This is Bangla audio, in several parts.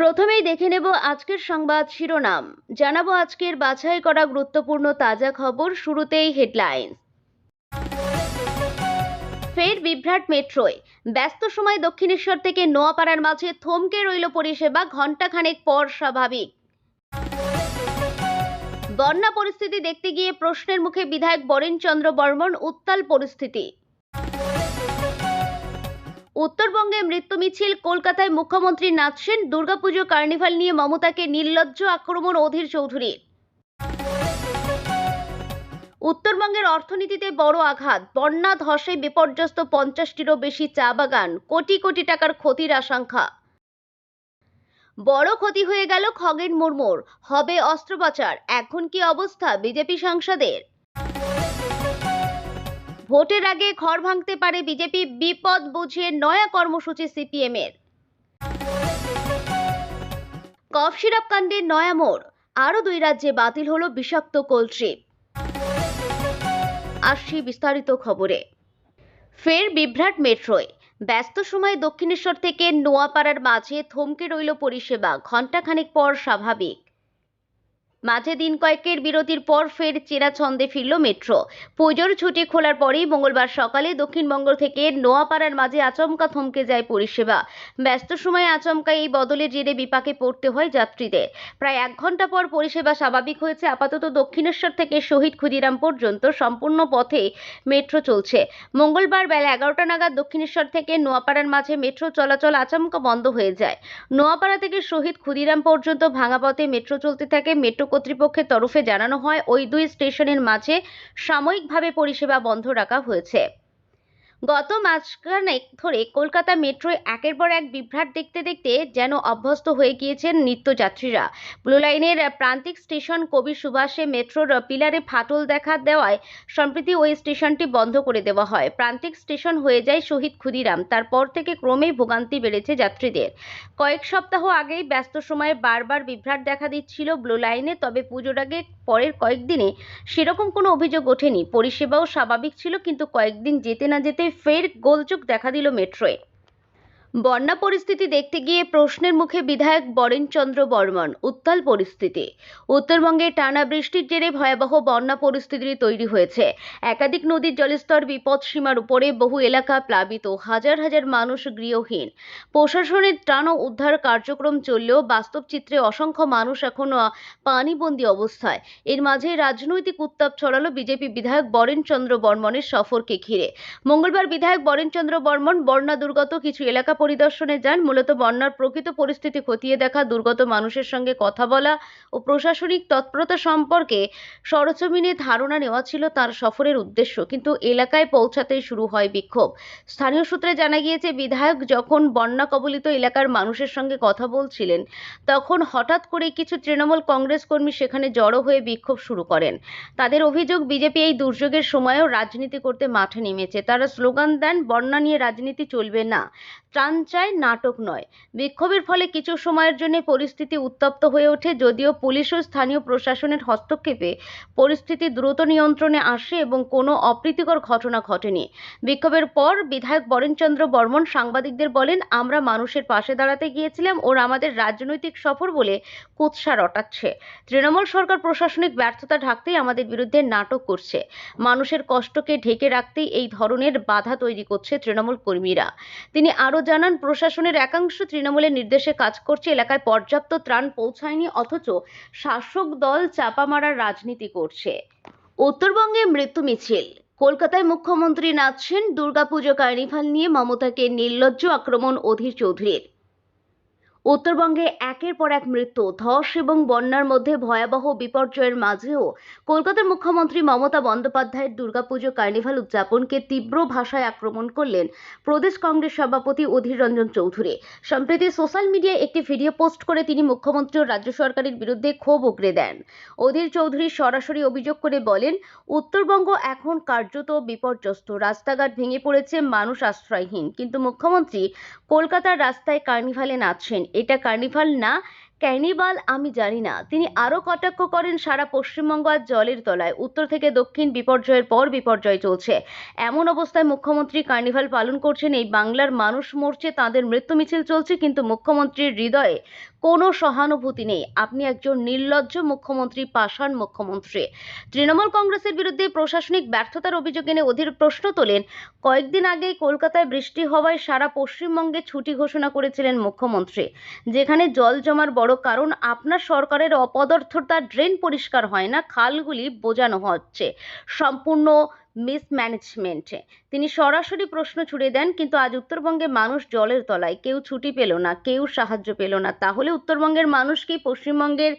প্রথমেই দেখে নেব আজকের সংবাদ শিরোনাম। জানাব আজকের বাছাই করা গুরুত্বপূর্ণ তাজা খবর, শুরুতেই হেডলাইন ফের বিভ্রাট মেট্রোয়। ব্যস্ত সময় দক্ষিণেশ্বর থেকে নোয়াপাড়ার মাঝে থমকে রইল পরিষেবা, ঘণ্টাখানেক পর স্বাভাবিক। বন্যা পরিস্থিতি দেখতে গিয়ে প্রশ্নের মুখে বিধায়ক বরেনচন্দ্র বর্মন, উত্তাল পরিস্থিতি। উত্তরবঙ্গে মৃত্যু মিছিল, কলকাতায় মুখ্যমন্ত্রী নাচছেন দুর্গাপুজো, কার্নিভাল নিয়ে মমতাকে নির্লজ্জ আক্রমণ অধীর চৌধুরী। উত্তরবঙ্গের অর্থনীতিতে বড় আঘাত। বন্যা, ধসে বিপর্যস্ত পঞ্চাশটিরও বেশি চা বাগান। কোটি কোটি টাকার ক্ষতির আশঙ্কা। বড় ক্ষতি হয়ে গেল খগেন মুর্মুর। হবে অস্ত্রোপচার। এখন কি অবস্থা বিজেপি সাংসদের? ভোটের আগে ঘর ভাঙতে পারে বিজেপি, বিপদ বুঝিয়ে নয়া কর্মসূচি সিপিএম এর কফ সিরাপ কাণ্ডে নয়া মোড়, আরও দুই রাজ্যে বাতিল হলো বিষাক্ত কোল্ড্রিপ আসছি বিস্তারিত খবরে। ফের বিভ্রাট মেট্রোয়, ব্যস্ত সময়ে দক্ষিণেশ্বর থেকে নোয়াপাড়ার মাঝে থমকে রইল পরিষেবা, ঘণ্টাখানেক পর স্বাভাবিক। মাঝে দিন কয়েকের বিরতির পর ফের চেনা ছন্দে ফিরল মেট্রো। পুজোর ছুটি খোলার পরেই মঙ্গলবার সকালে দক্ষিণবঙ্গ থেকে নোয়াপাড়ার মাঝে আচমকা থমকে যায় পরিষেবা। ব্যস্ত সময়ে আচমকা এই বদলের জেরে বিপাকে পড়তে হয় যাত্রীদের। প্রায় এক ঘণ্টা পর পরিষেবা স্বাভাবিক হয়েছে, আপাতত দক্ষিণেশ্বর থেকে শহীদ ক্ষুদিরাম পর্যন্ত সম্পূর্ণ পথে মেট্রো চলছে। মঙ্গলবার বেলা এগারোটা নাগাদ দক্ষিণেশ্বর থেকে নোয়াপাড়ার মাঝে মেট্রো চলাচল আচমকা বন্ধ হয়ে যায়। নোয়াপাড়া থেকে শহীদ ক্ষুদিরাম পর্যন্ত ভাঙা পথে মেট্রো চলতে থাকে মেট্রো কর্তৃপক্ষের তরফে জানানো হয় ওই দুই স্টেশনের মাঝে সাময়িকভাবে পরিষেবা বন্ধ রাখা হয়েছে। গত মাসখানেক ধরে কলকাতা মেট্রোয় একের পর এক বিভ্রাট দেখতে দেখতে যেন অভ্যস্ত হয়ে গিয়েছেন নিত্যযাত্রীরা। ব্লু লাইনের প্রান্তিক স্টেশন কবি সুভাষে মেট্রোর পিলারে ফাটল দেখা দেওয়ায় সম্প্রতি ওই স্টেশনটি বন্ধ করে দেওয়া হয়। প্রান্তিক স্টেশন হয়ে যায় শহীদ ক্ষুদিরাম। তারপর থেকে ক্রমেই ভোগান্তি বেড়েছে যাত্রীদের। কয়েক সপ্তাহ আগেই ব্যস্ত সময়ে বারবার বিভ্রাট দেখা দিচ্ছিল ব্লু লাইনে, তবে পুজোর আগে পরের কয়েকদিনে সেরকম কোনো অভিযোগ ওঠেনি। পরিষেবাও স্বাভাবিক ছিল, কিন্তু কয়েকদিন যেতে না যেতে ফের গোলযোগ দেখা দিল মেট্রোয়। বন্যা পরিস্থিতি দেখতে গিয়ে প্রশ্নের মুখে বিধায়ক বরেনচন্দ্র বর্মন, উত্তাল পরিস্থিতি। উত্তরবঙ্গে টানা বৃষ্টির জেরে ভয়াবহ বন্যা পরিস্থিতি তৈরি হয়েছে। একাধিক নদীর জলস্তর বিপদসীমার উপরে বহু এলাকা প্লাবিত। হাজার হাজার মানুষ গৃহহীন। প্রশাসনের ত্রাণ ও উদ্ধার কার্যক্রম চললেও বাস্তব চিত্রে অসংখ্য মানুষ এখনও পানিবন্দী অবস্থায়। এর মাঝে রাজনৈতিক উত্তাপ ছড়ালো বিজেপি বিধায়ক বরেনচন্দ্র বর্মনের সফরকে ঘিরে। মঙ্গলবার বিধায়ক বরেনচন্দ্র বর্মন বন্যা দুর্গত কিছু এলাকা পরিদর্শনে যান। মূলত বন্যার প্রকৃত পরিস্থিতি খতিয়ে দেখা, দুর্গত মানুষের সঙ্গে কথা বলা ও প্রশাসনিক তৎপরতা সম্পর্কে সরজমিনে ধারণা নেওয়া ছিল তার সফরের উদ্দেশ্য। কিন্তু এলাকায় পৌঁছাতেই শুরু হয় বিক্ষোভ। স্থানীয় সূত্রে জানা গিয়েছে, বিধায়ক যখন বন্যা কবলিত এলাকার মানুষের সঙ্গে কথা বলছিলেন, তখন হঠাৎ করে কিছু তৃণমূল কংগ্রেস কর্মী সেখানে জড়ো হয়ে বিক্ষোভ শুরু করেন। তাদের অভিযোগ, বিজেপি এই দুর্যোগের সময়ও রাজনীতি করতে মাঠে নেমেছে। তারা স্লোগান দেন, বন্যা নিয়ে রাজনীতি চলবে না। ত্রাণ চায় নাটক নয়। বিক্ষোভের ফলে কিছু সময়ের জন্য পরিস্থিতি উত্তপ্ত হয়ে ওঠে, যদিও পুলিশ ও স্থানীয় প্রশাসনের হস্তক্ষেপে পরিস্থিতি দ্রুত নিয়ন্ত্রণে আসে এবং কোনো অপ্রীতিকর ঘটনা ঘটেনি। বিক্ষোভের পর বিধায়ক বরেনচন্দ্র বর্মন সাংবাদিকদের বলেন, আমরা মানুষের পাশে দাঁড়াতে গিয়েছিলাম, ওর আমাদের রাজনৈতিক সফর বলে কুৎসা রটাচ্ছে। তৃণমূল সরকার প্রশাসনিক ব্যর্থতা ঢাকতেই আমাদের বিরুদ্ধে নাটক করছে। মানুষের কষ্টকে ঢেকে রাখতেই এই ধরনের বাধা তৈরি করছে তৃণমূল কর্মীরা। তিনি আরও জানান, প্রশাসনের একাংশ তৃণমূলের নির্দেশে কাজ করছে, এলাকায় পর্যাপ্ত ত্রাণ পৌঁছায়নি, অথচ শাসক দল চাপা মারার রাজনীতি করছে। উত্তরবঙ্গে মৃত্যু মিছিল, কলকাতায় মুখ্যমন্ত্রী নাচছেন, দুর্গাপুজো কার্নিভাল নিয়ে মমতাকে নির্লজ্জ আক্রমণ অধীর চৌধুরীর। উত্তরবঙ্গে একের পর এক মৃত্যু, ধস এবং বন্যার মধ্যে ভয়াবহ বিপর্যয়ের মাঝেও কলকাতার মুখ্যমন্ত্রী মমতা বন্দ্যোপাধ্যায়ের দুর্গাপুজো কার্নিভাল উদযাপনকে তীব্র ভাষায় আক্রমণ করলেন প্রদেশ কংগ্রেস সভাপতি অধীর রঞ্জন চৌধুরী। সম্প্রতি সোশ্যাল মিডিয়ায় একটি ভিডিও পোস্ট করে তিনি মুখ্যমন্ত্রী ও রাজ্য সরকারের বিরুদ্ধে ক্ষোভ উগরে দেন। অধীর চৌধুরী সরাসরি অভিযোগ করে বলেন, উত্তরবঙ্গ এখন কার্যত বিপর্যস্ত, রাস্তাঘাট ভেঙে পড়েছে, মানুষ আশ্রয়হীন। কিন্তু মুখ্যমন্ত্রী কলকাতার রাস্তায় কার্নিভালে নাচছেন এটা কার্নিভাল না ক্যানিবাল আমি জানি না। তিনি আরও কটাক্ষ করেন সারা পশ্চিমবঙ্গ আর জলের তলায়। উত্তর থেকে দক্ষিণ বিপর্যয়ের পর বিপর্যয় চলছে। এমন অবস্থায় মুখ্যমন্ত্রী কার্নিভাল পালন করছেন, এই বাংলার মানুষ মরছে, তাদের মৃত্যু মিছিল চলছে, কিন্তু মুখ্যমন্ত্রীর হৃদয়ে কোনো সহানুভূতি নেই। আপনি একজন নির্লজ্জ মুখ্যমন্ত্রী, পাষাণ মুখ্যমন্ত্রী। তৃণমূল কংগ্রেসের বিরুদ্ধে প্রশাসনিক ব্যর্থতার অভিযোগ এনে অধীর প্রশ্ন তোলেন, কয়েকদিন আগেই কলকাতায় বৃষ্টি হওয়ায় সারা পশ্চিমবঙ্গে ছুটি ঘোষণা করেছিলেন মুখ্যমন্ত্রী, যেখানে জল জমার বড় কারণ আপনার সরকারের অপদার্থতা ড্রেন পরিষ্কার হয় না, খালগুলি বোজানো হচ্ছে। সম্পূর্ণ মিসম্যানেজমেন্টে তিনি সরাসরি প্রশ্ন ছুড়ে দেন, কিন্তু আজ উত্তরবঙ্গে মানুষ জলের তলায়, কেউ ছুটি পেল না, কেউ সাহায্য পেল না, তাহলে উত্তরবঙ্গের মানুষ কি পশ্চিমবঙ্গের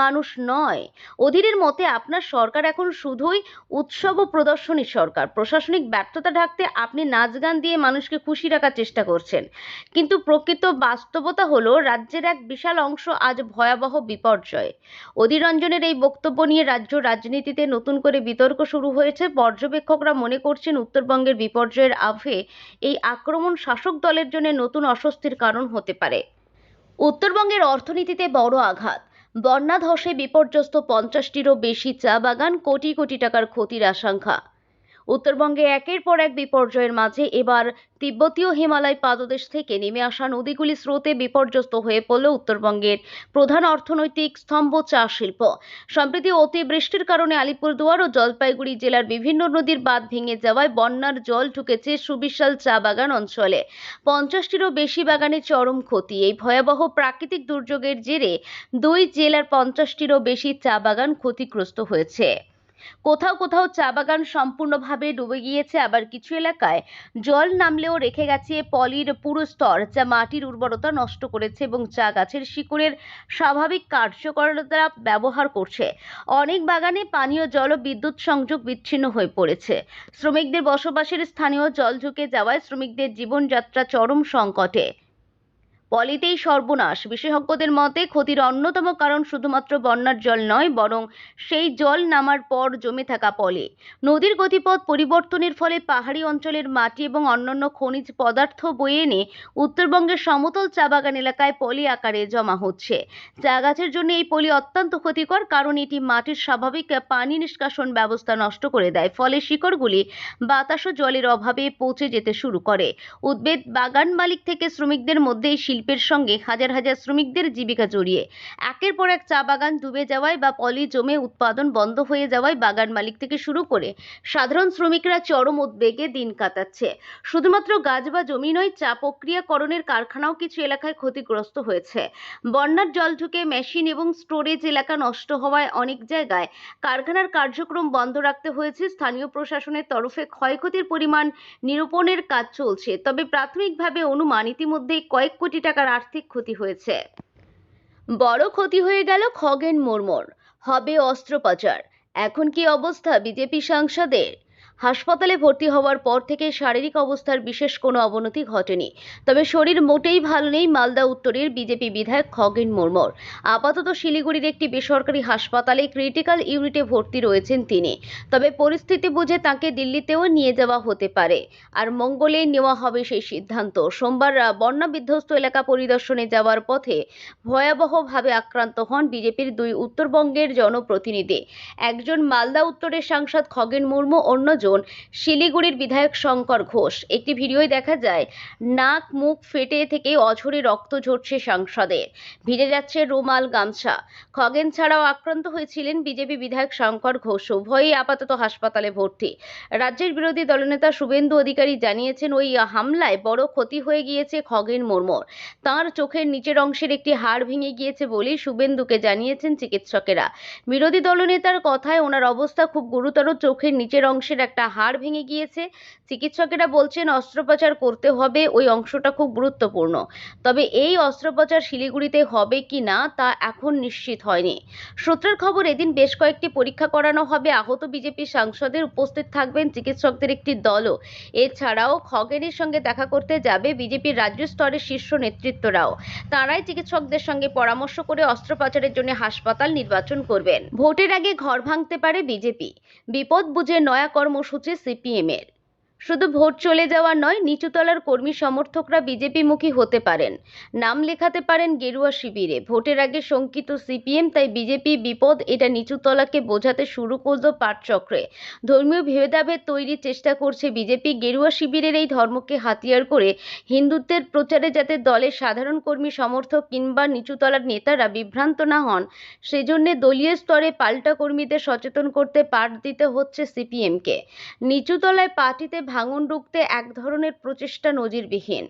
মানুষ নয়? অধীরের মতে, আপনার সরকার এখন শুধুই উৎসব ও প্রদর্শনী সরকার। প্রশাসনিক ব্যর্থতা ঢাকতে আপনি নাচ গান দিয়ে মানুষকে খুশি রাখার চেষ্টা করছেন। কিন্তু প্রকৃত বাস্তবতা হলো, রাজ্যের এক বিশাল অংশ আজ ভয়াবহ বিপর্যয়। অধীর রঞ্জনের এই বক্তব্য নিয়ে রাজ্য রাজনীতিতে নতুন করে বিতর্ক শুরু হয়েছে। পর্যবেক্ষকরা মনে করছেন উত্তরবঙ্গের বিপর্যয়ের আভে এই আক্রমণ শাসক দলের জন্য নতুন অস্বস্তির কারণ হতে পারে। উত্তরবঙ্গের অর্থনীতিতে বড় আঘাত। বন্যা ধসে বিপর্যস্ত পঞ্চাশটিরও বেশি চা বাগান কোটি কোটি টাকার ক্ষতির আশঙ্কা। উত্তরবঙ্গে একের পর এক বিপর্যয়ের মাঝে এবার তিব্বতীয় হিমালয় পাদদেশ থেকে নেমে আসা নদীগুলি স্রোতে বিপর্যস্ত হয়ে পড়ল উত্তরবঙ্গের প্রধান অর্থনৈতিক স্তম্ভ চা শিল্প। সম্প্রতি অতিবৃষ্টির কারণে আলিপুরদুয়ার ও জলপাইগুড়ি জেলার বিভিন্ন নদীর বাঁধ ভেঙে যাওয়ায় বন্যার জল ঢুকেছে সুবিশাল চা বাগান অঞ্চলে। পঞ্চাশটিরও বেশি বাগানে চরম ক্ষতি। এই ভয়াবহ প্রাকৃতিক দুর্যোগের জেরে দুই জেলার পঞ্চাশটিরও বেশি চা বাগান ক্ষতিগ্রস্ত হয়েছে। কোথাও কোথাও চা বাগান সম্পূর্ণভাবে ডুবে গিয়েছে, আবার কিছু এলাকায় জল নামলেও রেখে গেছে পলির পুরো স্তর, যা মাটির উর্বরতা নষ্ট করেছে এবং চা গাছের শিকড়ের স্বাভাবিক কার্যকরতা ব্যবহার করছে। অনেক বাগানে পানীয় জল ও বিদ্যুৎ সংযোগ বিচ্ছিন্ন হয়ে পড়েছে। শ্রমিকদের বসবাসের স্থানীয় জল ঝুঁকে যাওয়ায় শ্রমিকদের জীবনযাত্রা চরম সংকটে। পলিতেই সর্বনাশ। বিশেষজ্ঞদের মতে, ক্ষতির অন্যতম কারণ শুধুমাত্র বন্যার জল নয়, বরং সেই জল নামার পর জমে থাকা পলি। নদীর গতিপথ পরিবর্তনের ফলে পাহাড়ি অঞ্চলের মাটি এবং অন্যান্য খনিজ পদার্থ বয়ে এনে উত্তরবঙ্গের সমতল চা বাগান এলাকায় পলি আকারে জমা হচ্ছে। চা গাছের জন্য এই পলি অত্যন্ত ক্ষতিকর, কারণ এটি মাটির স্বাভাবিক পানি নিষ্কাশন ব্যবস্থা নষ্ট করে দেয়। ফলে শিকড়গুলি বাতাস ও জলের অভাবে পচে যেতে শুরু করে। উদ্ভিদ বাগান মালিক থেকে শ্রমিকদের মধ্যে এই শিল্পের সঙ্গে হাজার হাজার শ্রমিকদের জীবিকা জড়িয়ে। একের পর এক চা বাগান ডুবে যাওয়ায় বা পলি জমে উৎপাদন বন্ধ হয়ে যাওয়ায় বাগান মালিক থেকে শুরু করে সাধারণ শ্রমিকরা চরম উদ্বেগে দিন কাটাচ্ছে। শুধুমাত্র গাছ বা জমি নয়, চা প্রক্রিয়াকরণের কারখানাও কিছু এলাকায় ক্ষতিগ্রস্ত হয়েছে। বন্যার জল ঢুকে মেশিন এবং স্টোরেজ এলাকা নষ্ট হওয়ায় অনেক জায়গায় কারখানার কার্যক্রম বন্ধ রাখতে হয়েছে। স্থানীয় প্রশাসনের তরফে ক্ষয়ক্ষতির পরিমাণ নিরূপণের কাজ চলছে। তবে প্রাথমিকভাবে অনুমান ইতিমধ্যে কয়েক কোটি টাকার আর্থিক ক্ষতি হয়েছে। বড় ক্ষতি হয়ে গেল খগেন মুর্মুর। হবে অস্ত্রোপচার। এখন কি অবস্থা বিজেপি সাংসদের? হাসপাতালে ভর্তি হওয়ার পর থেকে শারীরিক অবস্থার বিশেষ কোনো অবনতি ঘটেনি। তবে শরীর মোটেই ভালো নেই মালদা উত্তরের বিজেপি বিধায়ক খগেন মুর্মুর। আপাতত শিলিগুড়ির একটি বেসরকারি হাসপাতালে ক্রিটিক্যাল ইউনিটে ভর্তি রয়েছেন তিনি। তবে পরিস্থিতি বুঝে তাকে দিল্লিতেও নিয়ে যাওয়া হতে পারে। আর মঙ্গলে নেওয়া হবে সেই সিদ্ধান্ত। সোমবার বন্যা বিধ্বস্ত এলাকা পরিদর্শনে যাওয়ার পথে ভয়াবহভাবে আক্রান্ত হন বিজেপির দুই উত্তরবঙ্গের জনপ্রতিনিধি। একজন মালদা উত্তরের সাংসদ খগেন মুর্মু অন্যজন শিলিগুড়ির বিধায়ক শঙ্কর ঘোষ। একটি ভিডিওয় দেখা যায়, নাক মুখ ফেটে থেকে অঝরে রক্ত ঝরছে সাংসদের ভিজে যাচ্ছে রুমাল গামছা। খগেন ছাড়াও আক্রান্ত হয়েছিলেন বিজেপি বিধায়ক শঙ্কর ঘোষ। উভয়ই আপাতত হাসপাতালে ভর্তি। রাজ্যের বিরোধী দলনেতা শুভেন্দু অধিকারী জানিয়েছেন, ওই হামলায় বড় ক্ষতি হয়ে গিয়েছে খগেন মুর্মুর। তাঁর চোখের নিচের অংশের একটি হাড় ভেঙে গিয়েছে বলেই শুভেন্দুকে জানিয়েছেন চিকিৎসকেরা। বিরোধী দলনেতার কথায় ওনার অবস্থা খুব গুরুতর, চোখের নিচের অংশের একটা হাড় ভেঙে গিয়েছে। চিকিৎসকেরা বলছেন, অস্ত্রোপচার করতে হবে, ওই অংশটা খুব গুরুত্বপূর্ণ। তবে এই অস্ত্রোপচার শিলিগুড়িতে হবে কি না, তা এখন নিশ্চিত হয়নি। সূত্রের খবর, এদিন বেশ কয়েকটি পরীক্ষা করানো হবে। আহত বিজেপি সাংসদের উপস্থিত থাকবেন চিকিৎসকদের একটি দলও। এছাড়াও খগেনের সঙ্গে দেখা করতে যাবে বিজেপির রাজ্য স্তরের শীর্ষ নেতৃত্বরাও। তাঁরাই চিকিৎসকদের সঙ্গে পরামর্শ করে অস্ত্রোপচারের জন্য হাসপাতাল নির্বাচন করবেন। ভোটের আগে ঘর ভাঙতে পারে বিজেপি। বিপদ বুঝে নয়া কর্মসূচি সিপিএমের। শুধু ভোট চলে যাওয়া নয়, নিচুতলার কর্মী সমর্থকরা বিজেপিমুখী হতে পারেন। নাম লেখাতে পারেন গেরুয়া শিবিরে। ভোটের আগে শঙ্কিত সিপিএম, তাই বিজেপি বিপদ, এটা নিচুতলাকে বোঝাতে শুরু করল পাটচক্রে। ধর্মীয় ভেদাভেদ তৈরির চেষ্টা করছে বিজেপি। গেরুয়া শিবিরের এই ধর্মকে হাতিয়ার করে হিন্দুত্বের প্রচারে যাতে দলের সাধারণ কর্মী সমর্থক কিংবা নিচুতলার নেতারা বিভ্রান্ত না হন, সেজন্য দলীয় স্তরে পাল্টা কর্মীদের সচেতন করতে পাঠ দিতে হচ্ছে সিপিএমকে। নিচুতলায় পার্টিতে ভাঙন রুখতে এক ধরনের প্রচেষ্টা নজিরবিহীন।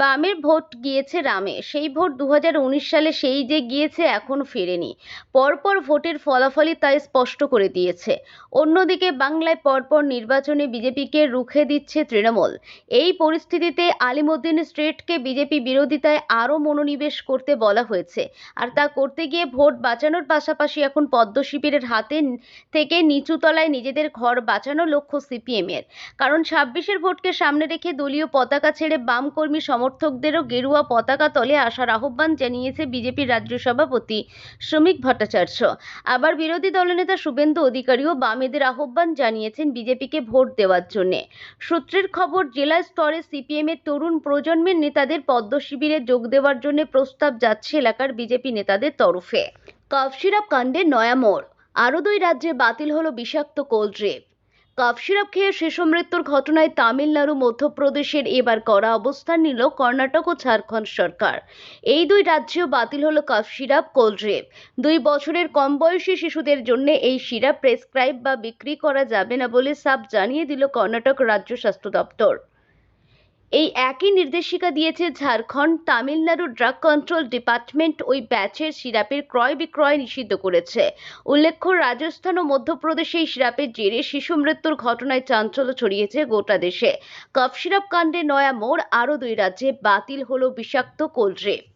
বামের ভোট গিয়েছে রামে, সেই ভোট দু হাজার উনিশ সালে সেই যে গিয়েছে এখন ফেরেনি। পরপর ভোটের ফলাফলই তাই স্পষ্ট করে দিয়েছে। অন্যদিকে বাংলায় পরপর নির্বাচনে বিজেপিকে রুখে দিচ্ছে তৃণমূল। এই পরিস্থিতিতে আলিমুদ্দিন স্ট্রেটকে বিজেপি বিরোধিতায় আরও মনোনিবেশ করতে বলা হয়েছে। আর তা করতে গিয়ে ভোট বাঁচানোর পাশাপাশি এখন পদ্ম শিবিরের হাতে থেকে নিচুতলায় নিজেদের ঘর বাঁচানো লক্ষ্য সিপিএমের। কারণ ছাব্বিশের ভোটকে সামনে রেখে দলীয় পতাকা ছেড়ে বাম কর্মী সমর্থকদেরও গেরুয়া পতাকা তলে আসার আহ্বান জানিয়েছে বিজেপির রাজ্য সভাপতি শ্রমিক ভট্টাচার্য। আবার বিরোধী দলনেতা শুভেন্দু অধিকারীও বামেদের আহ্বান জানিয়েছেন বিজেপিকে ভোট দেওয়ার জন্য। সূত্রের খবর, জেলা স্তরে সিপিএমের তরুণ প্রজন্মের নেতাদের পদ্ম শিবিরে যোগ দেওয়ার জন্য প্রস্তাব যাচ্ছে এলাকার বিজেপি নেতাদের তরফে। কাফ সিরাপ কাণ্ডে নয়া মোড়। আরও দুই রাজ্যে বাতিল হলো বিষাক্ত কোল্ড ড্রিপ। কাফ সিরাপ খেয়ে শিশু মৃত্যুর ঘটনায় তামিলনাড়ু, মধ্যপ্রদেশের এবার করা অবস্থান নিল কর্ণাটক ও ঝাড়খণ্ড সরকার। এই দুই রাজ্যেও বাতিল হল কাফ সিরাপ কোল্ড দুই বছরের কম বয়সী শিশুদের জন্য এই সিরাপ প্রেসক্রাইব বা বিক্রি করা যাবে না বলে সাফ জানিয়ে দিল কর্ণাটক রাজ্য স্বাস্থ্য দপ্তর। এই একই নির্দেশিকা দিয়েছে Jharkhand Tamil Nadu drug control department. ওই ব্যাচের সিরাপের ক্রয় বিক্রয় নিষিদ্ধ করেছে। উল্লেখ্য, রাজস্থান ও মধ্যপ্রদেশে এই সিরাপের জেরে শিশু মৃত্যুর ঘটনায় চাঞ্চল্য ছড়িয়েছে গোটা দেশে। কফ সিরাপ কাণ্ডে নয়া মোড়, আরও দুই রাজ্যে বাতিল হল বিষাক্ত কোল্ড ড্রিপ